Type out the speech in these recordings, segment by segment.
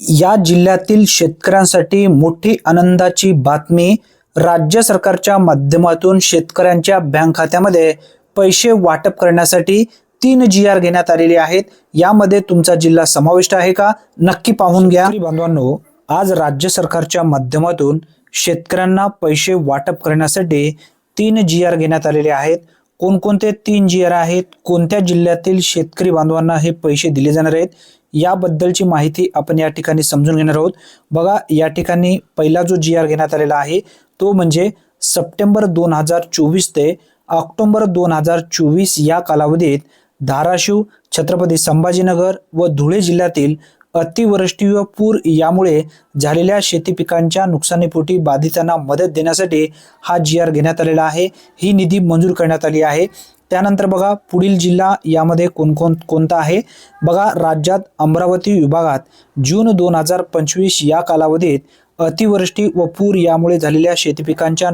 या जिल्ह्यातील शेतकऱ्यांसाठी मोठी आनंदाची बातमी राज्य सरकारच्या माध्यमातून शेतकऱ्यांच्या बँक खात्यामध्ये पैसे वाटप करण्यासाठी तीन जी आर घेण्यात आलेले आहेत. यामध्ये तुमचा जिल्हा समाविष्ट आहे का? नक्की पाहून घ्या. बांधवांनो आज राज्य सरकारच्या माध्यमातून शेतकऱ्यांना पैसे वाटप करण्यासाठी तीन जी आर घेण्यात आलेले आहेत. कोणकोणते तीन जी आर आहेत कोणत्या जिल्ह्यातील शेतकरी बांधवांना हे पैसे दिले जाणार आहेत याबद्दलची माहिती आपण या ठिकाणी समजून घेणार आहोत. बघा या ठिकाणी पहिला जो जी आर घेण्यात आलेला आहे तो म्हणजे सप्टेंबर दोन हजार चोवीस ते ऑक्टोबर दोन हजार चोवीस या कालावधीत धाराशिव छत्रपती संभाजीनगर व धुळे जिल्ह्यातील अतिवृष्टी व पूर यामुळे झालेल्या शेती पिकांच्या नुकसानीपोटी बाधितांना मदत देण्यासाठी हा जी आर घेण्यात आलेला आहे. ही निधी मंजूर करण्यात आली आहे. त्यानंतर बघा पुढील जिल्हा यामध्ये कोणकोण कोणता आहे? बघा राज्यात अमरावती विभागात जून दोन हजार पंचवीस या कालावधीत अतिवृष्टी व पूर यामुळे झालेल्या शेती पिकांच्या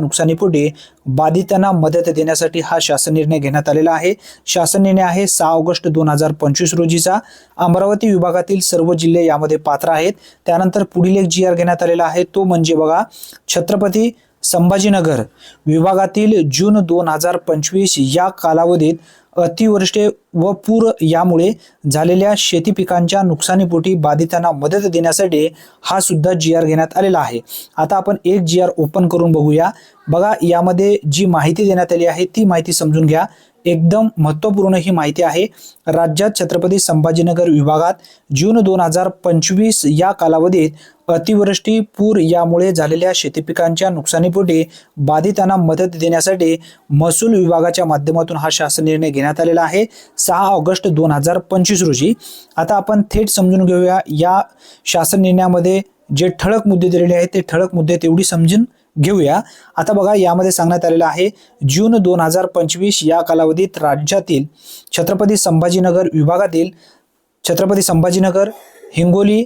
बाधितांना मदत देण्यासाठी हा शासन निर्णय घेण्यात आलेला आहे. शासन निर्णय आहे सहा ऑगस्ट दोन हजार पंचवीस रोजीचा. अमरावती विभागातील सर्व जिल्हे यामध्ये पात्र आहेत. त्यानंतर पुढील एक जी आर घेण्यात आलेला आहे. तो म्हणजे बघा छत्रपती संभाजीनगर विभागातील जून दोन हजार पंचवीस या कालावधीत अतिवृष्टी व पूर यामुळे झालेल्या शेती पिकांच्या नुकसानीपोटी बाधितांना मदत देण्यासाठी हा सुद्धा जी आर घेण्यात आलेला आहे. आता आपण एक जी आर ओपन करून बघूया. बघा यामध्ये जी माहिती देण्यात आली आहे ती माहिती समजून घ्या. एकदम महत्त्वपूर्ण ही माहिती आहे. राज्यात छत्रपती संभाजीनगर विभागात जून दोन हजार पंचवीस या कालावधीत अतिवृष्टी पूर यामुळे झालेल्या शेतीपिकांच्या नुकसानीपोटी बाधितांना मदत देण्यासाठी महसूल विभागाच्या माध्यमातून हा शासन निर्णय घेण्यात आलेला आहे. सहा ऑगस्ट दोन हजार पंचवीस रोजी. आता आपण थेट समजून घेऊया या शासन निर्णयामध्ये जे ठळक मुद्दे दिलेले आहेत ते ठळक मुद्दे तेवढी समजून घेऊया. आता बघा यामध्ये सांगण्यात आलेलं आहे जून दोन हजार पंचवीस या कालावधीत राज्यातील छत्रपती संभाजीनगर विभागातील छत्रपती संभाजीनगर हिंगोली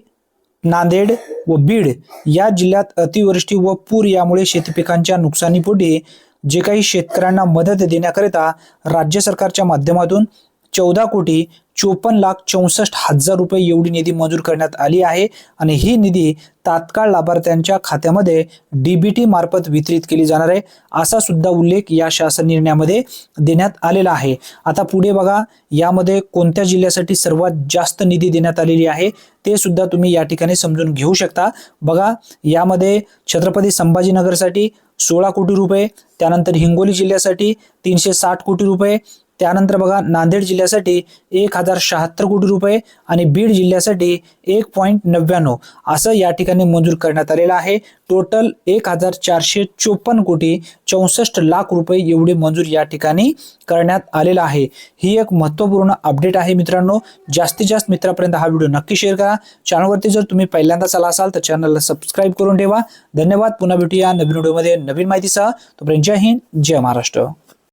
नांदेड व बीड या जिल्ह्यात अतिवृष्टी व पूर यामुळे शेतपिकांच्या नुकसानीपुढे जे काही शेतकऱ्यांना मदत देण्याकरिता राज्य सरकारच्या माध्यमातून चौदा कोटी चोपन्न लाख चौसष्ट हजार रुपये एवढी निधी मंजूर करण्यात आली आहे. आणि ही निधी तात्काळ लाभार्थ्यांच्या खात्यामध्ये डीबीटी मार्फत वितरित केली जाणार आहे असा सुद्धा उल्लेख या शासन निर्णयामध्ये देण्यात आलेला आहे. आता पुढे बघा यामध्ये कोणत्या जिल्ह्यासाठी सर्वात जास्त निधी देण्यात आलेली आहे ते सुद्धा तुम्ही या ठिकाणी समजून घेऊ शकता. बघा यामध्ये छत्रपती संभाजीनगरसाठी सोळा कोटी रुपये त्यानंतर हिंगोली जिल्ह्यासाठी तीनशे साठ कोटी रुपये त्यानंतर बघा नांदेड जिल्ह्यासाठी एक हजार शहात्तर कोटी रुपये आणि बीड जिल्ह्यासाठी एक पॉईंट नव्याण्णव. असं या ठिकाणी मंजूर करण्यात आलेलं आहे. टोटल एक हजार चारशे चोपन्न कोटी चौसष्ट लाख रुपये एवढे मंजूर या ठिकाणी करण्यात आलेला आहे. ही एक महत्त्वपूर्ण अपडेट आहे मित्रांनो. जास्तीत जास्त मित्रापर्यंत हा व्हिडिओ नक्की शेअर करा. चॅनलवरती जर तुम्ही पहिल्यांदाच आला असाल तर चॅनलला सबस्क्राईब करून ठेवा. धन्यवाद. पुन्हा भेटूया नवीन व्हिडिओमध्ये नवीन माहितीसह. तोपर्यंत जय हिंद जय महाराष्ट्र.